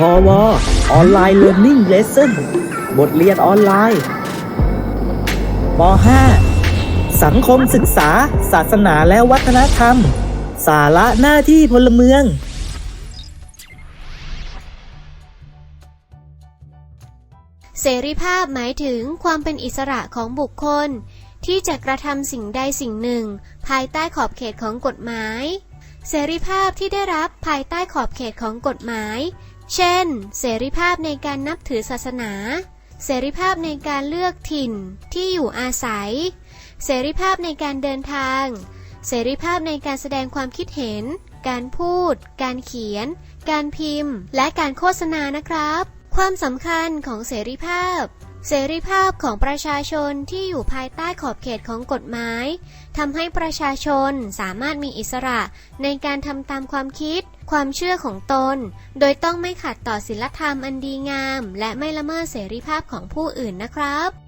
พอวออนไลน์เรียน i ิ g เลสซ่นบทเรียนออนไลน์ป .5 สังคมศึกษา ศาสนาและวัฒนธรรม สาระหน้าที่พลเมืองเสรีภาพหมายถึงความเป็นอิสระของบุคคล ที่จะกระทำสิ่งใดสิ่งหนึ่ง ภายใต้ขอบเขตของกฎหมาย เสรีภาพที่ได้รับภายใต้ขอบเขตของกฎหมาย เช่น เสรีภาพในการนับถือศาสนา เสรีภาพในการเลือกถิ่นที่อยู่อาศัย เสรีภาพในการเดินทาง เสรีภาพในการแสดงความคิดเห็น การพูด การเขียน การพิมพ์ และการโฆษณานะครับ ความสำคัญของเสรีภาพ เสรีภาพของประชาชนที่อยู่ภายใต้ขอบเขตของกฎหมายทำให้ประชาชนสามารถมีอิสระในการทำตามความคิด ความเชื่อของตน โดยต้องไม่ขัดต่อศีลธรรมอันดีงาม และไม่ละเมิดเสรีภาพของผู้อื่นนะครับ